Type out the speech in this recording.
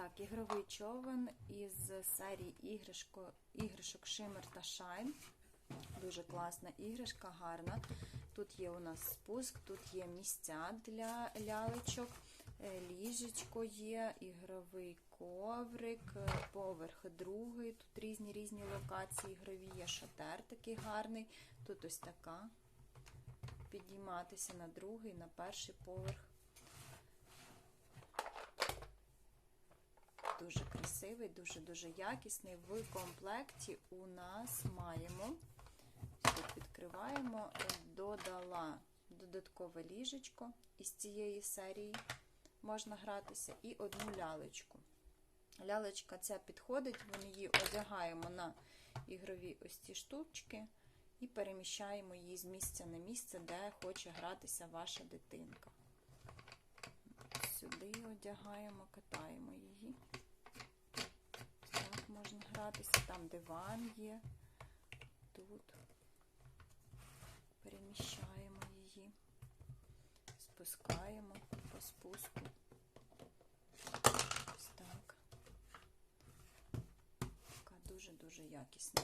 Так, ігровий човен із серії іграшко, іграшок Шимер та Шайн. Дуже класна іграшка, гарна. Тут є у нас спуск, тут є місця для лялечок, е, ліжечко є, ігровий коврик, е, поверх другий. Тут різні різні локації ігрові, є шатер такий гарний. Тут ось така. Підійматися на другий, на перший поверх. Дуже красивий, дуже-дуже якісний. В комплекті у нас маємо, тут відкриваємо, додала додаткове ліжечко із цієї серії, можна гратися, і одну лялечку. Лялечка ця підходить, ми її одягаємо на ігрові ось ці штучки і переміщаємо її з місця на місце, де хоче гратися ваша дитинка. Сюди одягаємо, катаємо її. Так там диван є, тут переміщаємо її, спускаємо по спуску. Ось так. Така дуже-дуже якісна.